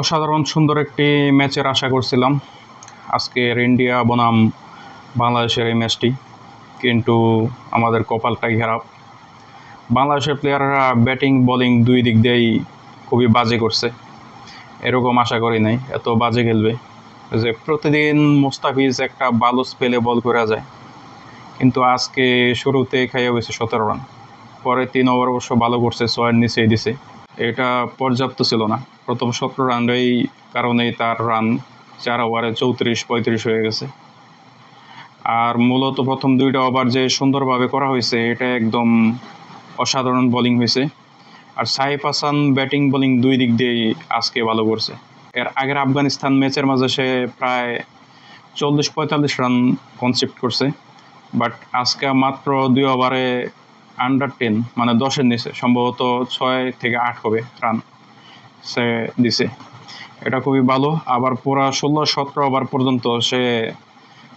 অসাধারণ সুন্দর একটি ম্যাচের আশা করছিলাম। আজকের ইন্ডিয়া বনাম বাংলাদেশের এই ম্যাচটি, কিন্তু আমাদের কপালটাই খারাপ। বাংলাদেশের প্লেয়াররা ব্যাটিং বোলিং দুই দিক দিয়েই খুবই বাজে করছে। এরকম আশা করি নাই, এত বাজে খেলবে যে প্রতিদিন মোস্তাফিজ একটা ভালো স্পেলে বল করা যায়। কিন্তু আজকে শুরুতে খাইয়ে গেছে সতেরো রান পরে তিন ওভার অবশ্য ভালো করছে, ছয়ের নিচেই দিছে। এটা পর্যাপ্ত ছিল না। প্রথম সতেরো রানের কারণেই তার রান চার ওভারে চৌত্রিশ, পঁয়ত্রিশ হয়ে গেছে। আর মূলত প্রথম দুইটা ওভার যে সুন্দরভাবে করা হয়েছে, এটা একদম অসাধারণ বোলিং হয়েছে। আর সাইফ হাসান ব্যাটিং বোলিং দুই দিক দিয়েই আজকে ভালো করছে। এর আগের আফগানিস্তান ম্যাচের মাঝে সে প্রায় চল্লিশ, পঁয়তাল্লিশ রান কনসেপ্ট করছে। বাট আজকে মাত্র দুই ওভারে আন্ডার টেন মানে দশের নিচে, সম্ভবত ছয় থেকে আট হবে রান সে দিছে। এটা খুবই ভালো। আবার পুরা ষোলো, সতেরো ওভার পর্যন্ত সে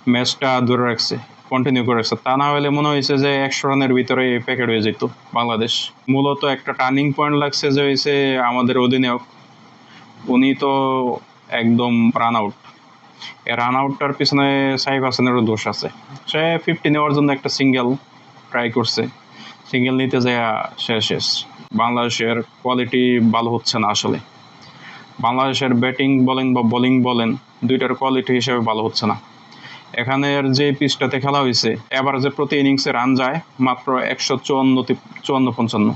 ম্যাচটা ধরে রাখছে কন্টিনিউ করে রাখছে। তা না হলে মনে হয়েছে যে একশো রানের ভিতরে প্যাকেট হয়ে যেত বাংলাদেশ। মূলত একটা টার্নিং পয়েন্ট লাগছে যে হয়েছে আমাদের অধিনায়ক। উনি তো একদম রান আউট রান আউটটার পিছনে সাইফ হাসানেরও দোষ আছে। সে ফিফটি নেওয়ার জন্য একটা সিঙ্গেল ট্রাই করছে। সিঙ্গেল নিতে যায় শেষ শেষ। বাংলাদেশের কোয়ালিটি ভালো হচ্ছে না আসলে। বাংলাদেশের ব্যাটিং বলেন বা বোলিং বলেন, দুইটার কোয়ালিটি হিসেবে ভালো হচ্ছে না। এখানের যে পিচটাতে খেলা হয়েছে এবার যে প্রতি ইনিংসে রান যায়, মাত্র একশো চুয়ান্ন চুয়ান্ন পঞ্চান্ন।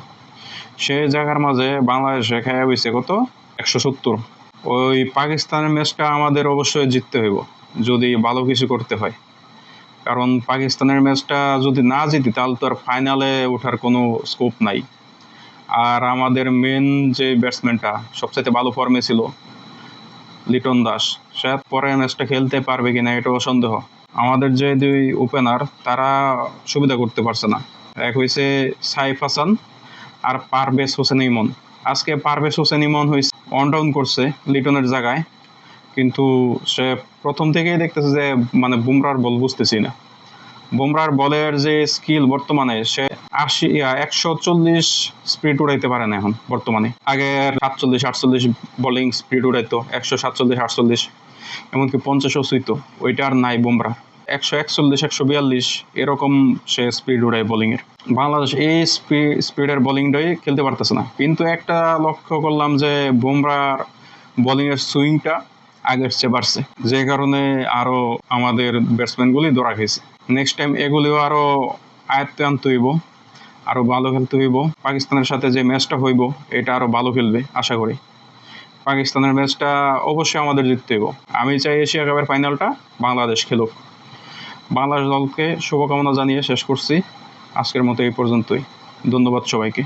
সেই জায়গার মাঝে বাংলাদেশে খেলা হয়েছে কত? একশো সত্তর। ওই পাকিস্তানের ম্যাচটা আমাদের অবশ্যই জিততে হইব, যদি ভালো কিছু করতে হয়। কারণ পাকিস্তানের ম্যাচটা যদি না জিতি, তাহলে তো আর ফাইনালে ওঠার কোনো স্কোপ নাই। আর আমাদের মেন যে ব্যাটসম্যানটা সবচাইতে ভালো ফর্মে ছিল, লিটন দাস। সে পরের ম্যাচটা খেলতে পারবে কিনা এটাও সন্দেহ আমাদের যে দুই ওপেনার তারা সুবিধা করতে পারছে না। এক হয়েছে সাইফ হাসান আর পারভেজ হোসেন ইমন। আজকে পারভেজ হোসেন ইমন হয়েছে অন ডাউন করছে লিটনের জায়গায়। কিন্তু সে প্রথম থেকেই দেখতেছে যে মানে বুমরার বল বুঝতেছি না। বুমরার বলের যে স্কিল বর্তমানে, সে আশি একশো চল্লিশ স্পিড উড়াইতে পারে না এখন বর্তমানে। আগে সাতচল্লিশ, আটচল্লিশ বোলিং স্পিড উড়াইতো, একশো সাতচল্লিশ, আটচল্লিশ, এমনকি পঞ্চাশও সুইতো ওইটা আর নাই বুমরা একশো একচল্লিশ, একশো বিয়াল্লিশ এরকম সে স্পিড উড়ায় বোলিংয়ের বাংলাদেশ এই স্পিডের বোলিংটাই খেলতে পারতেছে না। কিন্তু একটা লক্ষ্য করলাম যে, বুমরার বোলিংয়ের সুইংটা আগের চেয়ে বাড়ছে। যে কারণে আরও আমাদের ব্যাটসম্যানগুলি ধরা খেয়েছে নেক্সট টাইম এগুলিও আরও আয়ত্তে আনতে হইব আরও ভালো খেলতে হইব। পাকিস্তানের সাথে যে ম্যাচটা হইব, এটা আরও ভালো খেলবে, আশা করি। পাকিস্তানের ম্যাচটা অবশ্যই আমাদের জিততে হইব। আমি চাই এশিয়া কাপের ফাইনালটা বাংলাদেশ খেলুক। বাংলাদেশ দলকে শুভকামনা জানিয়ে শেষ করছি। আজকের মতো এই পর্যন্তই। ধন্যবাদ সবাইকে।